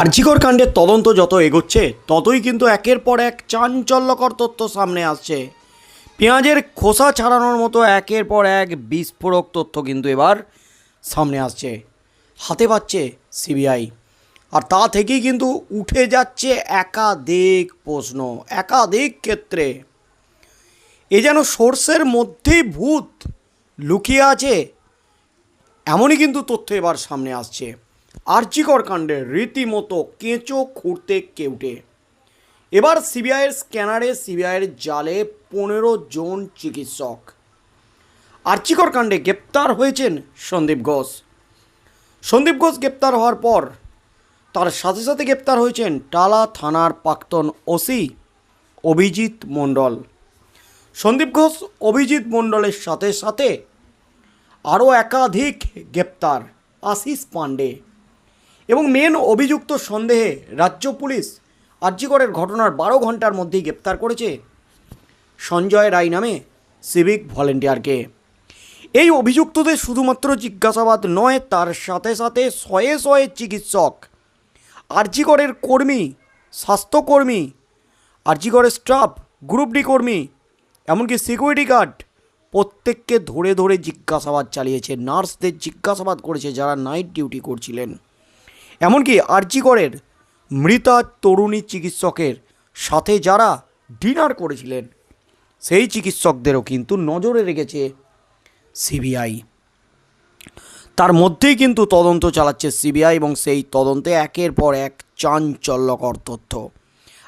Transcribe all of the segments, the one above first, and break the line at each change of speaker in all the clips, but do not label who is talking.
আর্জিকর কাণ্ডের তদন্ত যত এগোচ্ছে, ততই কিন্তু একের পর এক চাঞ্চল্যকর তথ্য সামনে আসছে। পেঁয়াজের খোসা ছাড়ানোর মতো একের পর এক বিস্ফোরক তথ্য কিন্তু এবার সামনে আসছে। হাতে পাচ্ছে সিবিআই। আর তা থেকেই কিন্তু উঠে যাচ্ছে একাধিক প্রশ্ন, একাধিক ক্ষেত্রে। এ যেন সোর্সের মধ্যেই ভূত লুকিয়ে আছে, এমনই কিন্তু তথ্য এবার সামনে আসছে। আর্চিকর কাণ্ডে রীতিমতো কেঁচো খুঁড়তে কেউটে। এবার সিবিআইয়ের স্ক্যানারে সিবিআইয়ের জালে পনেরো জন চিকিৎসক। আর্চিকর কাণ্ডে গ্রেপ্তার হয়েছেন সন্দীপ ঘোষ। সন্দীপ ঘোষ গ্রেপ্তার হওয়ার পর তার সাথে সাথে গ্রেপ্তার হয়েছেন টালা থানার প্রাক্তন ওসি অভিজিৎ মণ্ডল। সন্দীপ ঘোষ অভিজিৎ মণ্ডলের সাথে সাথে আরও একাধিক গ্রেপ্তার, আশিস পাণ্ডে। এবং মেন অভিযুক্ত সন্দেহে রাজ্য পুলিশ আর্যিকরের ঘটনার বারো ঘণ্টার মধ্যেই গ্রেপ্তার করেছে সঞ্জয় রায় নামে সিভিক ভলেন্টিয়ারকে। এই অভিযুক্তদের শুধুমাত্র জিজ্ঞাসাবাদ নয়, তার সাথে সাথে শয়ে শয়ে চিকিৎসক, আর্যিকরের কর্মী, স্বাস্থ্যকর্মী, আর্যিকরের স্টাফ, গ্রুপ ডি কর্মী, এমনকি সিকিউরিটি গার্ড প্রত্যেককে ধরে ধরে জিজ্ঞাসাবাদ চালিয়েছে। নার্সদের জিজ্ঞাসাবাদ করেছে যারা নাইট ডিউটি করছিলেন। এমনকি আর্যিকরের মৃতা তরুণী চিকিৎসকের সাথে যারা ডিনার করেছিলেন, সেই চিকিৎসকদেরও কিন্তু নজরে রেখেছে সিবিআই। তার মধ্যেই কিন্তু তদন্ত চালাচ্ছে সিবিআই এবং সেই তদন্তে একের পর এক চাঞ্চল্যকর তথ্য।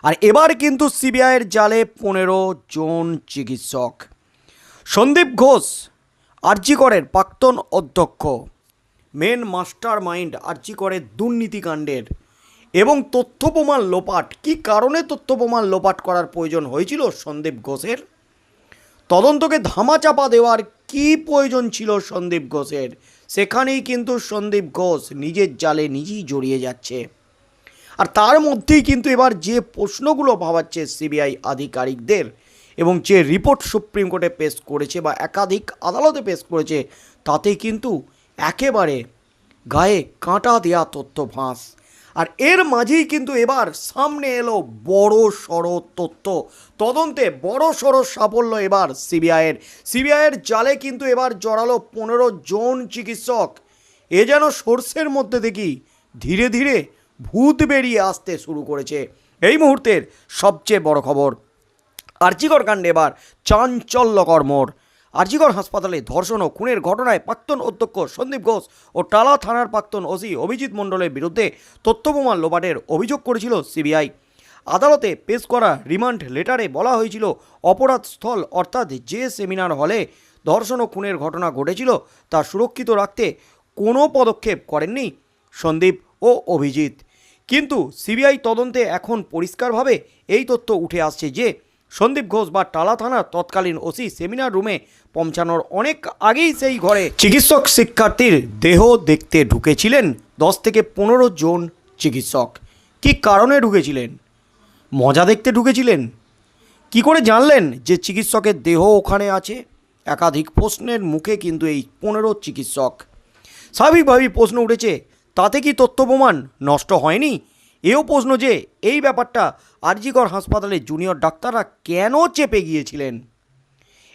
আর এবার কিন্তু সিবিআইয়ের জালে পনেরো জন চিকিৎসক। সন্দীপ ঘোষ, আর্জিকরের প্রাক্তন অধ্যক্ষ। মেন মাস্টার মাইন্ড আর্জিকরের দুর্নীতিকাণ্ডের। এবং তথ্য প্রমাণ লোপাট। কী কারণে তথ্য প্রমাণ লোপাট করার প্রয়োজন হয়েছিল সন্দীপ ঘোষের? তদন্তকে ধামাচাপা দেওয়ার কী প্রয়োজন ছিল সন্দীপ ঘোষের? সেখানেই কিন্তু সন্দীপ ঘোষ নিজের জালে নিজেই জড়িয়ে যাচ্ছে। আর তার মধ্যেই কিন্তু এবার যে প্রশ্নগুলো ভাবাচ্ছে সিবিআই আধিকারিকদের এবং যে রিপোর্ট সুপ্রিম কোর্টে পেশ করেছে বা একাধিক আদালতে পেশ করেছে, তাতে কিন্তু একেবারে গায়ে কাঁটা দেয়া তথ্য ফাঁস আর এর মাঝেই কিন্তু এবার সামনে এলো বড় সড়ো তথ্য তদন্তে বড় সড়ো সাফল্য এবার সিবিআইয়ের। সিবিআইয়ের জালে কিন্তু এবার জড়ালো পনেরো জন চিকিৎসক। এ যেন সোর্সের মধ্যে দেখি ধীরে ধীরে ভূত বেরিয়ে আসতে শুরু করেছে। এই মুহূর্তের সবচেয়ে বড় খবর, আর্জিকর কাণ্ডে এবার চাঞ্চল্যকর মোড়। আর্জিকর হাসপাতালে ধর্ষণ ও খুনের ঘটনায় প্রাক্তন অধ্যক্ষ সন্দীপ ঘোষ ও টালা থানার প্রাক্তন ওসি অভিজিৎ মণ্ডলের বিরুদ্ধে তথ্যপ্রমাণ লোপাটের অভিযোগ করেছিল সিবিআই। আদালতে পেশ করা রিমান্ড লেটারে বলা হয়েছিল, অপরাধ স্থল অর্থাৎ যে সেমিনার হলে ধর্ষণ ও খুনের ঘটনা ঘটেছিল তা সুরক্ষিত রাখতে কোনো পদক্ষেপ করেননি সন্দীপ ও অভিজিৎ। কিন্তু সিবিআই তদন্তে এখন পরিষ্কারভাবে এই তথ্য উঠে আসছে যে সন্দীপ ঘোষ বা টালা থানার তৎকালীন ওসি সেমিনার রুমে পৌঁছানোর অনেক আগেই সেই ঘরে চিকিৎসক শিক্ষার্থীর দেহ দেখতে ঢুকেছিলেন দশ থেকে পনেরো জন চিকিৎসক। কী কারণে ঢুকেছিলেন? মজা দেখতে ঢুকেছিলেন? কি করে জানলেন যে চিকিৎসকের দেহ ওখানে আছে? একাধিক প্রশ্নের মুখে কিন্তু এই পনেরো চিকিৎসক। স্বাভাবিকভাবেই প্রশ্ন উঠেছে, তাতে কি তথ্য প্রমাণ নষ্ট হয়নি? এও প্রশ্ন যে এই ব্যাপারটা আরজিকর হাসপাতালে জুনিয়র ডাক্তাররা কেন চেপে গিয়েছিলেন?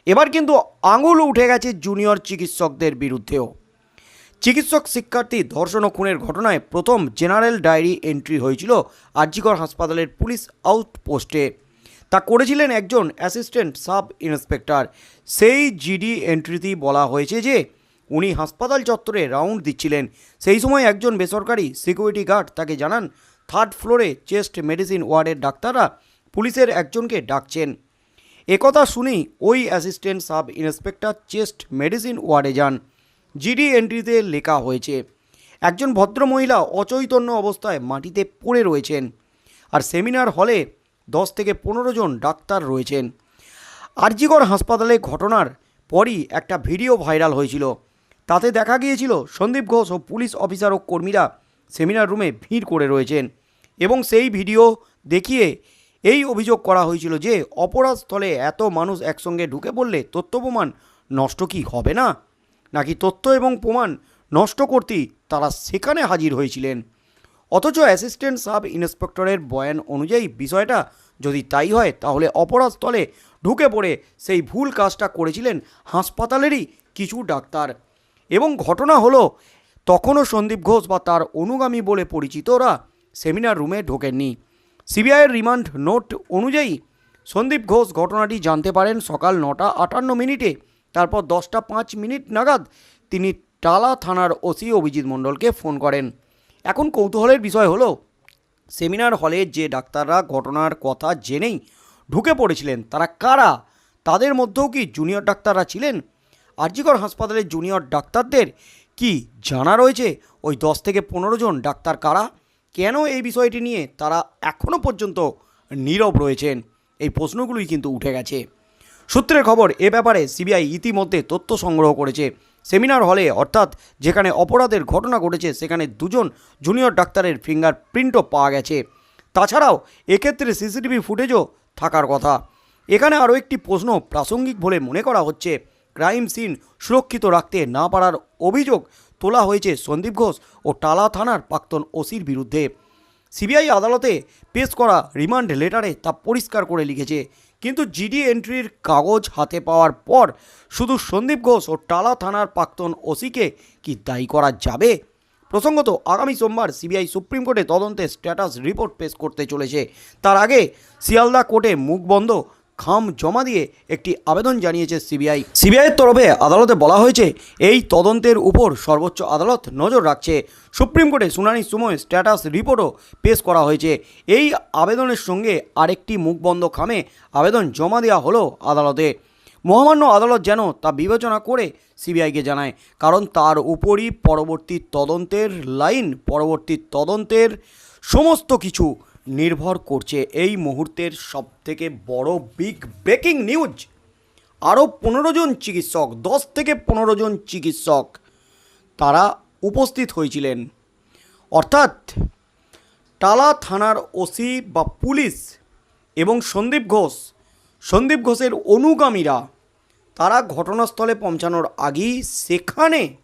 এবার কিন্তু আঙুল উঠে গেছে জুনিয়র চিকিৎসকদের বিরুদ্ধেও। চিকিৎসক শিক্ষার্থী ধর্ষণ খুনের ঘটনায় প্রথম জেনারেল ডায়েরি এন্ট্রি হয়েছিল আরজিকর হাসপাতালের পুলিশ আউটপোস্টে। তা করেছিলেন একজন অ্যাসিস্ট্যান্ট সাব ইন্সপেক্টর। সেই জিডি এন্ট্রিতেই বলা হয়েছে যে, উনি হাসপাতাল চত্বরে রাউন্ড দিচ্ছিলেন। সেই সময় একজন বেসরকারি সিকিউরিটি গার্ড তাকে জানান থার্ড ফ্লোরে চেস্ট মেডিসিন ওয়ার্ডের ডাক্তাররা পুলিশের একজনকে ডাকছেন। একথা শুনেই ওই assistant sub inspector chest medicine ওয়ার্ডে যান। জিডি এন্ট্রিতে লেখা হয়েছে, একজন ভদ্রমহিলা অচৈতন্য অবস্থায় মাটিতে পড়ে রয়েছেন আর সেমিনার হলে দশ থেকে পনেরো জন ডাক্তার রয়েছেন। আরজিগর হাসপাতালে ঘটনার পরই একটা ভিডিও ভাইরাল হয়েছিল। তাতে দেখা গিয়েছিল সন্দীপ ঘোষ ও পুলিশ অফিসার ও কর্মীরা সেমিনার রুমে ভিড় করে রয়েছেন এবং সেই ভিডিও দেখিয়ে এই অভিযোগ করা হয়েছিল যে অপরাধস্থলে এত মানুষ একসঙ্গে ঢুকে পড়লে তথ্য প্রমাণ নষ্ট কি হবে না? নাকি তথ্য এবং প্রমাণ নষ্ট করতেই তারা সেখানে হাজির হয়েছিলেন? অথচ অ্যাসিস্ট্যান্ট সাব ইন্সপেক্টরের বয়ান অনুযায়ী বিষয়টা যদি তাই হয়, তাহলে অপরাধস্থলে ঢুকে পড়ে সেই ভুল কাজটা করেছিলেন হাসপাতালেরই কিছু ডাক্তার। এবং ঘটনা হলো তখনও সন্দীপ ঘোষ বা তার অনুগামী বলে পরিচিতরা সেমিনার রুমে ঢোকেননি। সিবিআইয়ের রিমান্ড নোট অনুযায়ী সন্দীপ ঘোষ ঘটনাটি জানতে পারেন সকাল নটা আটান্ন মিনিটে, তারপর দশটা পাঁচ মিনিট নাগাদ তিনি টালা থানার ওসি অভিজিৎ মণ্ডলকে ফোন করেন। এখন কৌতূহলের বিষয় হলো, সেমিনার হলে যে ডাক্তাররা ঘটনার কথা জেনেই ঢুকে পড়েছিলেন, তারা কারা? তাদের মধ্যেও কি জুনিয়র ডাক্তাররা ছিলেন? আরজিকর হাসপাতালের জুনিয়র ডাক্তারদের কি জানা রয়েছে? ওই দশ থেকে পনেরো জন ডাক্তার কারা? কেন এই বিষয়টি নিয়ে তারা এখনও পর্যন্ত নীরব রয়েছেন? এই প্রশ্নগুলোই কিন্তু উঠে গেছে। সূত্রের খবর, এ ব্যাপারে সিবিআই ইতিমধ্যে তথ্য সংগ্রহ করেছে। সেমিনার হলে, অর্থাৎ যেখানে অপরাধের ঘটনা ঘটেছে, সেখানে দুজন জুনিয়র ডাক্তারের ফিঙ্গার প্রিন্টও পাওয়া গেছে। তাছাড়াও, এক্ষেত্রে সিসিটিভি ফুটেজও থাকার কথা। এখানে আরও একটি প্রশ্ন প্রাসঙ্গিক বলে মনে করা হচ্ছে। ক্রাইম সিন সুরক্ষিত রাখতে না পারার অভিযোগ তোলা হয়েছে সন্দীপ ঘোষ ও টালা থানার প্রাক্তন ওসির বিরুদ্ধে। সিবিআই আদালতে পেশ করা রিমান্ড লেটারে তা পরিষ্কার করে লিখেছে। কিন্তু জিডি এন্ট্রির কাগজ হাতে পাওয়ার পর শুধু সন্দীপ ঘোষ ও টালা থানার প্রাক্তন ওসিকে কি দায়ী করা যাবে? প্রসঙ্গত, আগামী সোমবার সিবিআই সুপ্রিম কোর্টে তদন্তে স্ট্যাটাস রিপোর্ট পেশ করতে চলেছে। তার আগে শিয়ালদা কোর্টে মুখ বন্ধ খাম জমা দিয়ে একটি আবেদন জানিয়েছে সিবিআই। সিবিআইয়ের তরফে আদালতে বলা হয়েছে, এই তদন্তের উপর সর্বোচ্চ আদালত নজর রাখছে। সুপ্রিম কোর্টে শুনানির সময় স্ট্যাটাস রিপোর্টও পেশ করা হয়েছে। এই আবেদনের সঙ্গে আরেকটি মুখবন্ধ খামে আবেদন জমা দেওয়া হলো আদালতে। মহামান্য আদালত যেন তা বিবেচনা করে সিবিআইকে জানায়, কারণ তার উপরই পরবর্তী তদন্তের লাইন, পরবর্তী তদন্তের সমস্ত কিছু। নির্ভর করছে এই মুহূর্তের সবথেকে বড় বিগ ব্রেকিং নিউজ আরও পনেরো জন চিকিৎসক, দশ থেকে পনেরো জন চিকিৎসক তারা উপস্থিত হয়েছিলেন। অর্থাৎ টালা থানার ওসি বা পুলিশ এবং সন্দীপ ঘোষ, সন্দীপ ঘোষের অনুগামীরা তারা ঘটনাস্থলে পৌঁছানোর আগেই সেখানে,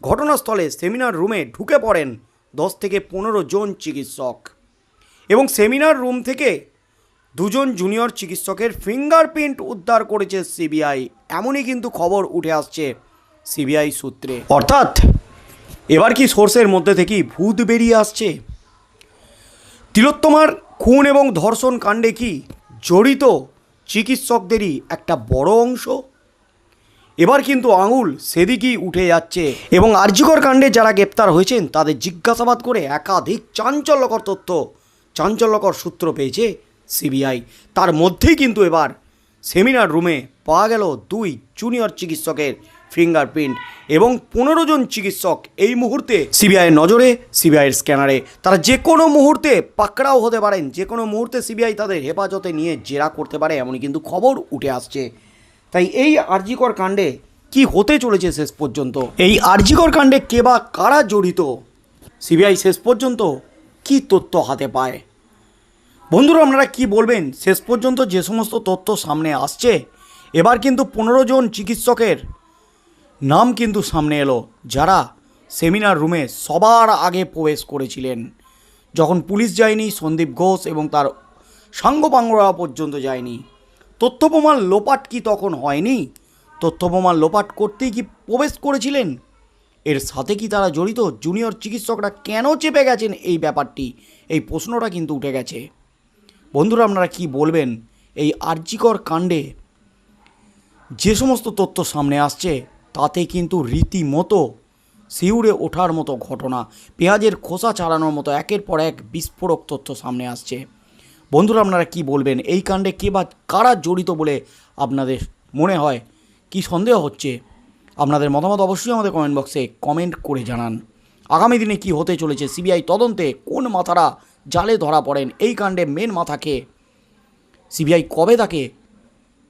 ঘটনাস্থলে সেমিনার রুমে ঢুকে পড়েন দশ থেকে পনেরো জন চিকিৎসক। এবং সেমিনার রুম থেকে দুজন জুনিয়র চিকিৎসকের ফিঙ্গারপ্রিন্ট উদ্ধার করেছে সিবিআই। এমনই কিন্তু খবর উঠে আসছে সিবিআই সূত্রে। অর্থাৎ, এবার কি সোর্সের মধ্যে থেকেই ভূত বেরিয়ে আসছে? তিলোত্তমার খুন এবং ধর্ষণ কাণ্ডে কি জড়িত চিকিৎসকদেরই একটা বড় অংশ? এবার কিন্তু আঙুল সেদিকেই উঠে যাচ্ছে এবং আর্যিকর কাণ্ডে যারা গ্রেপ্তার হয়েছেন, তাদের জিজ্ঞাসাবাদ করে একাধিক চাঞ্চল্যকর তথ্য চাঞ্চল্যকর সূত্র পেয়েছে সিবিআই। তার মধ্যেই কিন্তু এবার সেমিনার রুমে পাওয়া গেল দুই জুনিয়র চিকিৎসকের ফিঙ্গারপ্রিন্ট এবং পনেরো জন চিকিৎসক এই মুহূর্তে সিবিআইয়ের নজরে, সিবিআইয়ের স্ক্যানারে। তারা যে কোনো মুহূর্তে পাকড়াও হতে পারেন, যে কোনো মুহূর্তে সিবিআই তাদের হেফাজতে নিয়ে জেরা করতে পারে, এমনই কিন্তু খবর উঠে আসছে। তাই এই আরজিকর কাণ্ডে কি হতে চলেছে শেষ পর্যন্ত? এই আরজিকর কাণ্ডে কে বা কারা জড়িত? সিবিআই শেষ পর্যন্ত কি তথ্য হাতে পায়? বন্ধুরা, আপনারা কি বলবেন? শেষ পর্যন্ত যে সমস্ত তথ্য সামনে আসছে, এবার কিন্তু পনেরো জন চিকিৎসকের নাম কিন্তু সামনে এলো, যারা সেমিনার রুমে সবার আগে প্রবেশ করেছিলেন। যখন পুলিশ যায়নি, সন্দীপ ঘোষ এবং তার সাঙ্গপাঙ্গরা পর্যন্ত যায়নি। তথ্য প্রমাণ লোপাট কি তখন হয়নি? তথ্য প্রমাণ লোপাট করতেই কি প্রবেশ করেছিলেন? এর সাথে কি তারা জড়িত? জুনিয়র চিকিৎসকরা কেন চেপে গেছেন এই ব্যাপারটি? এই প্রশ্নটা কিন্তু উঠে গেছে। বন্ধুরা, আপনারা কি বলবেন? এই আর্যিকর কাণ্ডে যে সমস্ত তথ্য সামনে আসছে, তাতে কিন্তু রীতিমতো শিউরে ওঠার মতো ঘটনা, পেঁয়াজের খোসা চালানোর মতো একের পর এক বিস্ফোরক তথ্য সামনে আসছে। বন্ধুরা, আপনারা কি বলবেন? এই কাণ্ডে কে বা কারা জড়িত বলে আপনাদের মনে হয়? কি সন্দেহ হচ্ছে? আপনাদের মতামত অবশ্যই আমাদের কমেন্ট বক্সে কমেন্ট করে জানান। আগামী দিনে কি হতে চলেছে সিবিআই তদন্তে? কোন মাথারা জালে ধরা পড়েন? এই কাণ্ডে মেন মাথাকে সিবিআই কবে তাকে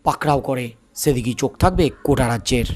পাকড়াও করে? সেদিকেই চোখ থাকবে কোটা রাজ্যের।